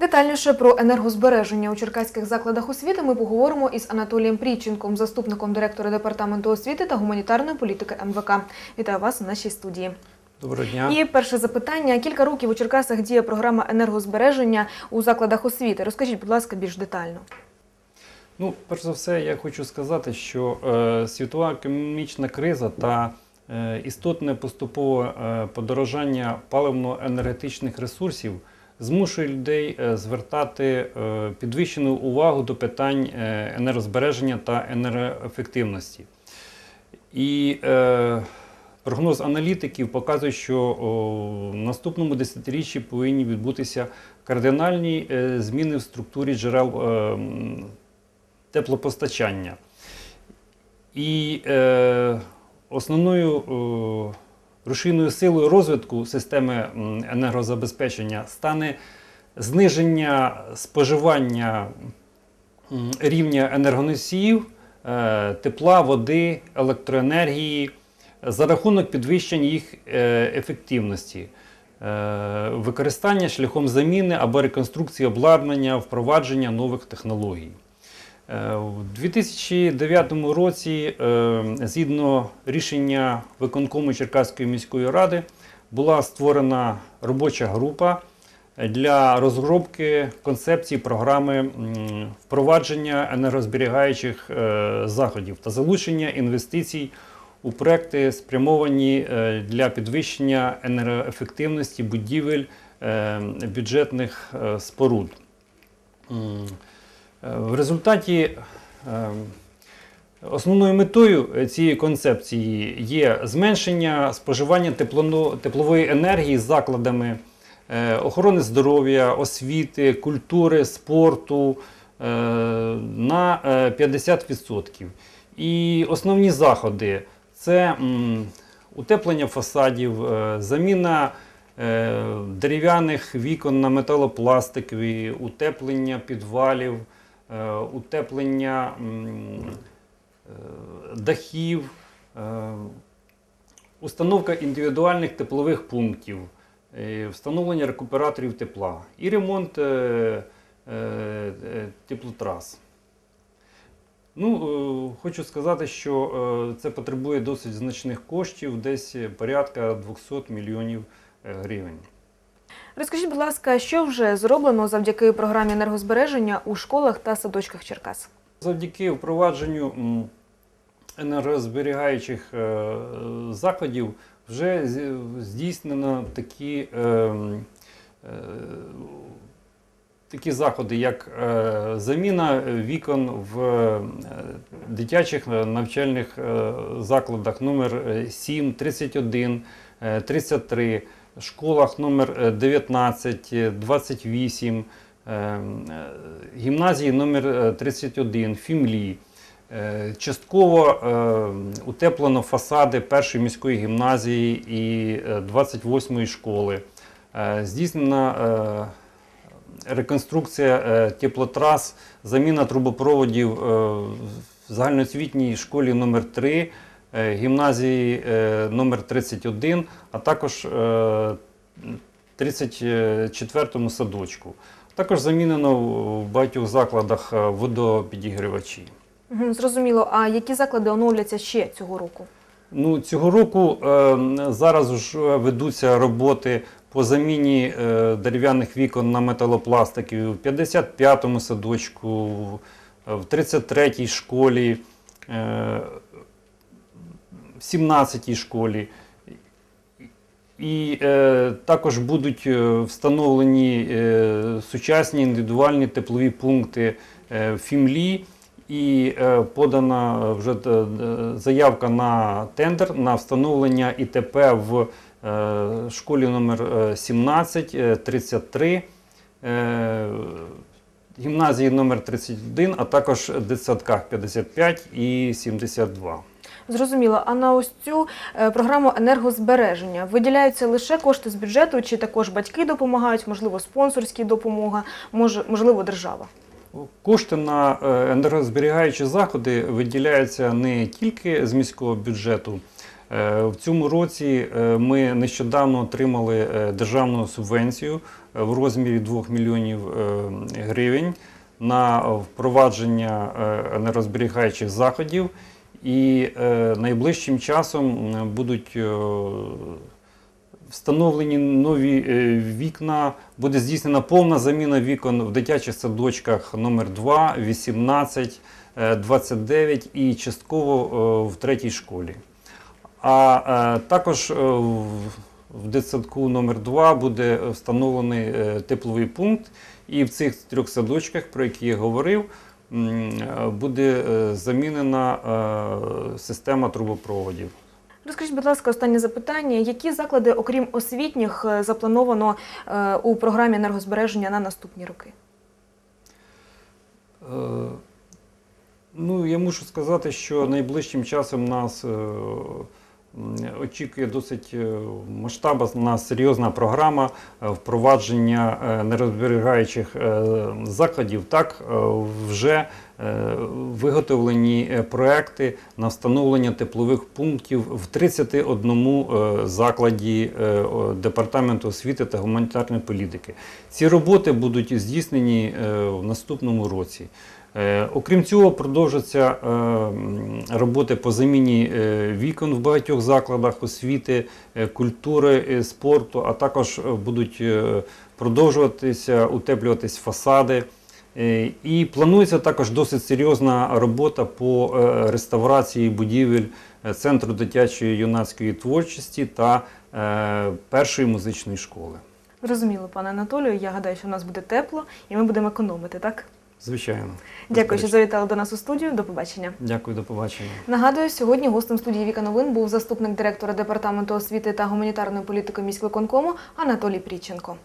Детальніше про енергозбереження у черкаських закладах освіти ми поговоримо із Анатолієм Пріченком, заступником директора департаменту освіти та гуманітарної політики МВК. Вітаю вас у нашій студії. Доброго дня. І перше запитання: кілька років у Черкасах діє програма енергозбереження у закладах освіти. Розкажіть, будь ласка, більш детально. Ну, перш за все, я хочу сказати, що е, світова економічна криза та е, істотне поступове е, подорожання паливно-енергетичних ресурсів змушує людей е, звертати е, підвищену увагу до питань е, енергозбереження та енергоефективності. І е, прогноз аналітиків показує, що о, в наступному десятиріччі повинні відбутися кардинальні е, зміни в структурі джерел е, теплопостачання. І е, основною е, рушійною силою розвитку системи енергозабезпечення стане зниження споживання рівня енергоносіїв, е, тепла, води, електроенергії за рахунок підвищення їх е, ефективності. Е, Використання шляхом заміни або реконструкції обладнання, впровадження нових технологій. Е, У 2009 році, е, згідно рішення виконкому Черкаської міської ради, була створена робоча група для розробки концепції програми впровадження енергозберігаючих е, заходів та залучення інвестицій у проекти, спрямовані для підвищення енергоефективності будівель бюджетних споруд. Е, В результаті е, основною метою цієї концепції є зменшення споживання теплової енергії закладами е, охорони здоров'я, освіти, культури, спорту е, на е, 50%. І основні заходи це утеплення фасадів, е, заміна е, дерев'яних вікон на металопластикові, утеплення підвалів, е, утеплення е, дахів, е, установка індивідуальних теплових пунктів, е, встановлення рекуператорів тепла і ремонт е, е, е, теплотрас. Ну, е, хочу сказати, що е, це потребує досить значних коштів, десь порядка 200 мільйонів е, гривень. Розкажіть, будь ласка, що вже зроблено завдяки програмі енергозбереження у школах та садочках Черкас? Завдяки впровадженню енергозберігаючих е, заходів вже здійснено такі, е, е, такі заходи, як заміна вікон в дитячих навчальних закладах номер 7, 31, е, 33, школах номер е, 19, е, 28, е, е, гімназії номер е, 31, Фімлі. Частково утеплено фасади першої міської гімназії і е, 28-ї школи. Здійснена реконструкція теплотрас, заміна трубопроводів в загальноосвітній школі номер 3 е, гімназії е, номер 31, а також е, 34-му садочку. Також замінено в багатьох закладах е, водопідігрівачі. Зрозуміло. А які заклади оновляться ще цього року? Ну, цього року е, зараз вже ведуться роботи по заміні е, дерев'яних вікон на металопластикові в 55-му садочку, в- в 33-й школі, е, в 17-й школі. І е, також будуть е, встановлені е, сучасні індивідуальні теплові пункти е, Фімлі. І е, подана вже е, е, заявка на тендер на встановлення ІТП в е, школі номер е, 17, е, 33, е, гімназії номер 31, а також дитсадках 55 і 72. Зрозуміло. А на ось цю е, програму енергозбереження виділяються лише кошти з бюджету, чи також батьки допомагають, можливо, спонсорські допомога, можливо, держава? Кошти на е, енергозберігаючі заходи виділяються не тільки з міського бюджету, Е, В цьому році ми нещодавно отримали державну субвенцію в розмірі 2 мільйонів гривень на впровадження енергозберігаючих заходів. І е, найближчим часом будуть е, встановлені нові е, вікна, буде здійснена повна заміна вікон в дитячих садочках номер 2, 18, е, 29 і частково е, в третій школі. А е, також е, в дитсадку номер 2 буде встановлений е, тепловий пункт, і в цих трьох садочках, про які я говорив, е, буде е, замінена е, система трубопроводів. Розкажіть, будь ласка, останнє запитання: які заклади, окрім освітніх, е, заплановано у програмі енергозбереження на наступні роки? Ну, я мушу сказати, що найближчим часом нас е, м, очікує досить е, масштабна серйозна програма е, впровадження е, нерозберігаючих заходів. Так, вже виготовлені проекти на встановлення теплових пунктів в 31 е, закладі Департаменту освіти та гуманітарної політики. Ці роботи будуть здійснені в наступному році. Е, Окрім цього, продовжаться е, роботи по заміні е, вікон в багатьох закладах освіти, культури, спорту, а також будуть продовжуватися утеплюватись фасади. І планується також досить серйозна робота по реставрації будівель Центру дитячої юнацької творчості та першої музичної школи. Зрозуміло, пане Анатолію. Я гадаю, що в нас буде тепло і ми будемо економити, так? Звичайно. Дякую, що завітали до нас у студію. До побачення. Дякую, до побачення. Нагадую, сьогодні гостем студії Віка Новин був заступник директора департаменту освіти та гуманітарної політики міськвиконкому Анатолій Пріченко.